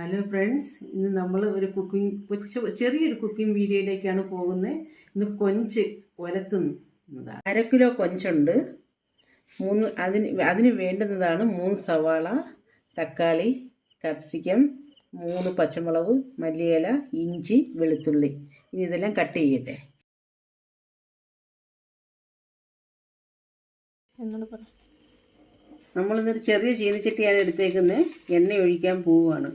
Hello friends ഇന്ന് നമ്മൾ ഒരു കുക്കിംഗ് കൊച്ചു ചെറിയൊരു കുക്കിംഗ് വീഡിയോയിലേക്കാണ് പോകുന്നത് ഇന്ന് കൊഞ്ച് ഒലത്തുന്നതാണ് അര കിലോ കൊഞ്ചുണ്ട്. മൂന്ന് അതിന് അതിന് വേണ്ടുന്നതാണ് മൂന്ന് സവാള തക്കാളി കപ്സിക്കം മൂന്ന് പച്ചമുളക് മല്ലിയില ഇഞ്ചി വെളുത്തുള്ളി. ഇനി ഇതെല്ലാം കട്ട് ചെയ്യട്ടെ. എന്നോട് പറ. നമ്മളിന്നൊരു ചെറിയ ചീനച്ചട്ടിയാണ് എടുത്തേക്കുന്നത് എണ്ണ ഒഴിക്കാൻ പോവുകയാണ്.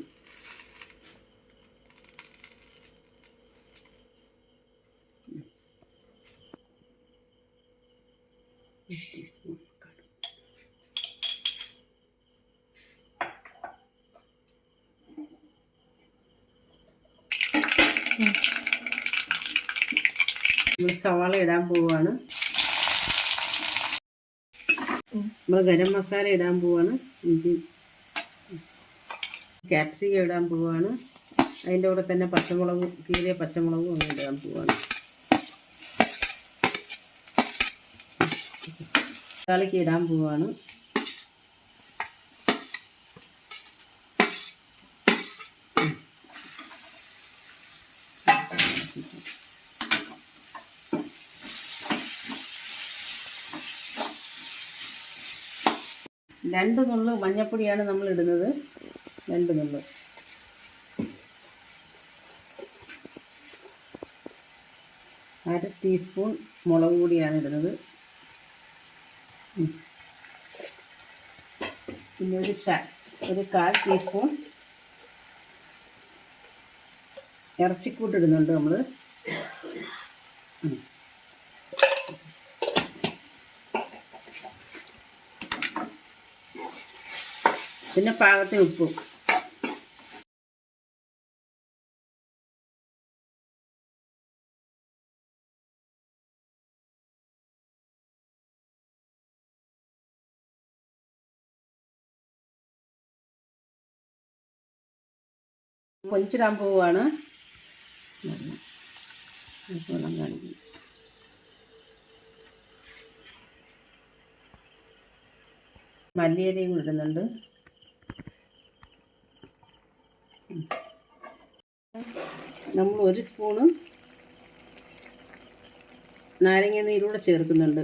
സവാള ഇടാൻ പോവാണ്. നമ്മൾ ഗരം മസാല ഇടാൻ പോവാണ്. ഇഞ്ചി ക്യാപ്സിക്കം ഇടാൻ പോവാണ്. അതിന്റെ കൂടെ തന്നെ പച്ചമുളകും കീറിയ പച്ചമുളകും അങ്ങ് ഇടാൻ പോവാണ്. തക്കാളിക്ക് ഇടാൻ പോവാണ്. രണ്ട് നുള്ളു മഞ്ഞപ്പൊടിയാണ് നമ്മൾ ഇടുന്നത്. രണ്ട് നുള്ളു. അര ടീസ്പൂൺ മുളക് പൊടിയാണ് ഇടുന്നത്. പിന്നെ ഒരു ഷ ഒരു കാൽ ടീസ്പൂൺ ഇറച്ചിക്കൂട്ടിടുന്നുണ്ട് നമ്മൾ പിന്നെ പാകത്തിന് ഉപ്പും. പൊഞ്ചിടാൻ പോവുകയാണ്. മല്ലിയിലയും ഇടുന്നുണ്ട്. നമ്മൾ ഒരു സ്പൂണ് നാരങ്ങ നീരൂടെ ചേർക്കുന്നുണ്ട്.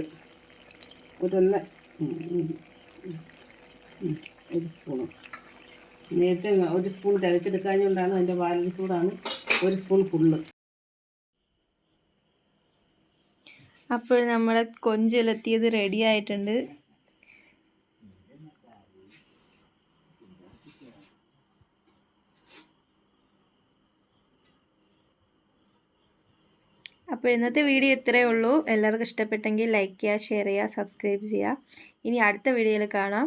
ഒരു ഒന്ന് ഒരു സ്പൂണ്. നേരത്തെ ഒരു സ്പൂൺ തികച്ചെടുക്കാഞ്ഞുകൊണ്ടാണ് അതിന്റെ ബാലൻസ് കൂടാണ് ഒരു സ്പൂൺ ഫുള്ള്. അപ്പോൾ നമ്മുടെ കൊഞ്ചിലെത്തിയത് റെഡി ആയിട്ടുണ്ട്. അപ്പോൾ ഇന്നത്തെ വീഡിയോ ഇത്രയേ ഉള്ളൂ. എല്ലാവർക്കും ഇഷ്ടപ്പെട്ടെങ്കിൽ ലൈക്ക് ചെയ്യുക ഷെയർ ചെയ്യുക സബ്സ്ക്രൈബ് ചെയ്യുക. ഇനി അടുത്ത വീഡിയോയിൽ കാണാം.